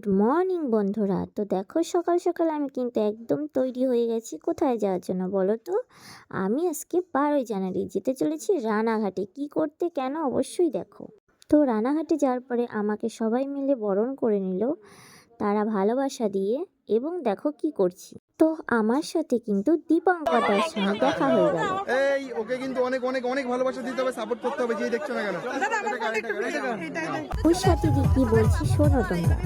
Good morning বন্ধুরা। তো দেখো, সকাল সকাল আমি কিন্তু একদম তৈরি হয়ে গেছি। কোথায় যাওয়ার জন্য বলো তো? আমি আজকে বারোই জানুয়ারি, যেতে চলেছি রানাঘাটে। কি করতে, কেন, অবশ্যই দেখো। তো রানাঘাটে যাওয়ার পরে আমাকে সবাই মিলে বরণ করে নিল। তারা ভালোবাসা দিয়ে এবং দেখো কি করছি। তো আমার সাথে কিন্তু দীপঙ্কর দার সঙ্গে দেখা হয়ে গেল। এই ওকে কিন্তু অনেক অনেক অনেক ভালোবাসা দিতে হবে সাপোর্ট করতে হবে যে দেখছ না কেন। ওর সাথে দিয়ে কি বলছি শোনো তোমরা।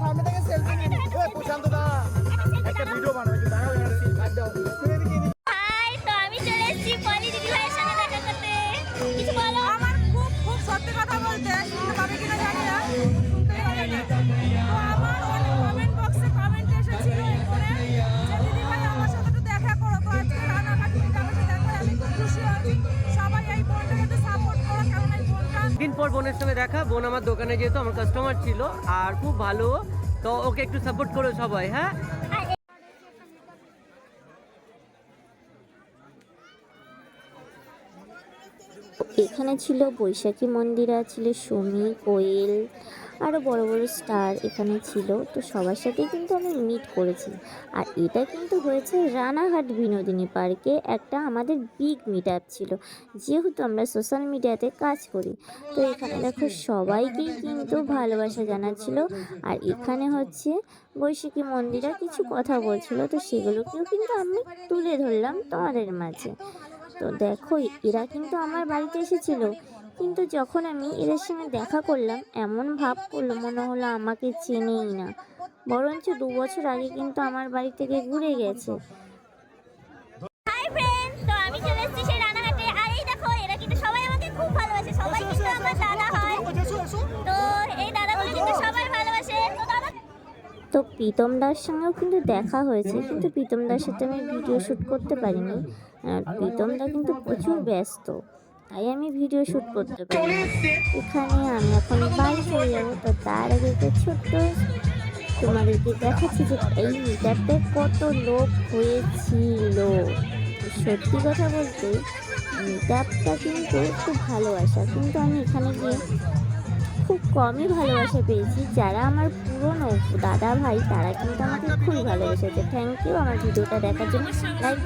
সামনে থেকে সেলফি নিয়ে প্রশান্ত দা একটা ভিডিও বানাও হাই তো আমি চলে এসেছি পলি দিদি ভাইয়ের সঙ্গে দেখা করতে। কিছু বলো? আমার খুব খুব সত্যি কথা বলতে শুনতে পাবে কিনা সবাই দিন পর বোনের সঙ্গে দেখা, বোন আমার দোকানে যেহেতু আমার কাস্টমার ছিল আর খুব ভালো, তো ওকে একটু সাপোর্ট করো সবাই হ্যাঁ? এখানে ছিল বৈশাখী মন্দিরা ছিল সুমি, কোয়েল আরও বড় বড় স্টার এখানে ছিল। তো সবার সাথেই কিন্তু আমি মিট করেছি। আর এটা কিন্তু হয়েছে রানাঘাট বিনোদিনী পার্কে একটা আমাদের বিগ মিট আপ ছিল। যেহেতু আমরা সোশ্যাল মিডিয়াতে কাজ করি। তো এখানে দেখো সবাইকেই কিন্তু ভালোবাসা জানাচ্ছিল। আর এখানে হচ্ছে বৈশাখী মন্দিরা কিছু কথা বলছিল। তো সেগুলোকেও কিন্তু আমি তুলে ধরলাম তোমাদের মাঝে। তো দেখো এরা কিন্তু আমার বাড়িতে এসেছিল। কিন্তু যখন আমি এদের সঙ্গে দেখা করলাম এমন ভাব করল মনে হলো আমাকে চেনেই না। বরঞ্চ দু বছর আগে কিন্তু আমার বাড়ি থেকে ঘুরে গেছে। তো আমি চলে এসেছি সেই রানাঘাটে আর এই দেখো এরা কিন্তু সবাই আমাকে খুব ভালোবাসে। সবাই কিন্তু আমার দাদা হয়। তো এই দাদাগুলো কিন্তু সবাই ভালোবাসে। তো দাদা তো প্রীতম দার সঙ্গেও কিন্তু দেখা হয়েছে। কিন্তু প্রীতম দার সাথে আমি ভিডিও শ্যুট করতে পারিনি। আর প্রীতমদা কিন্তু প্রচুর ব্যস্ত। তাই আমি ভিডিও শ্যুট করতে পারি। এখানে আমি এখন বাড়ি চলে যাব তো তার আগে একটা ছোট্ট তোমাদেরকে দেখাচ্ছি যে এই মিটারটায় কত লোক হয়েছিল। সত্যি কথা বলতে মিটারটা কিন্তু খুব ভালোবাসা। কিন্তু আমি এখানে গিয়ে খুব কমই ভালোবাসা পেয়েছি। যারা আমার পুরনো দাদা ভাই তারা কিন্তু আমাকে খুবই ভালোবেসেছে। থ্যাংক ইউ আমার ভিডিওটা দেখার জন্য। লাইক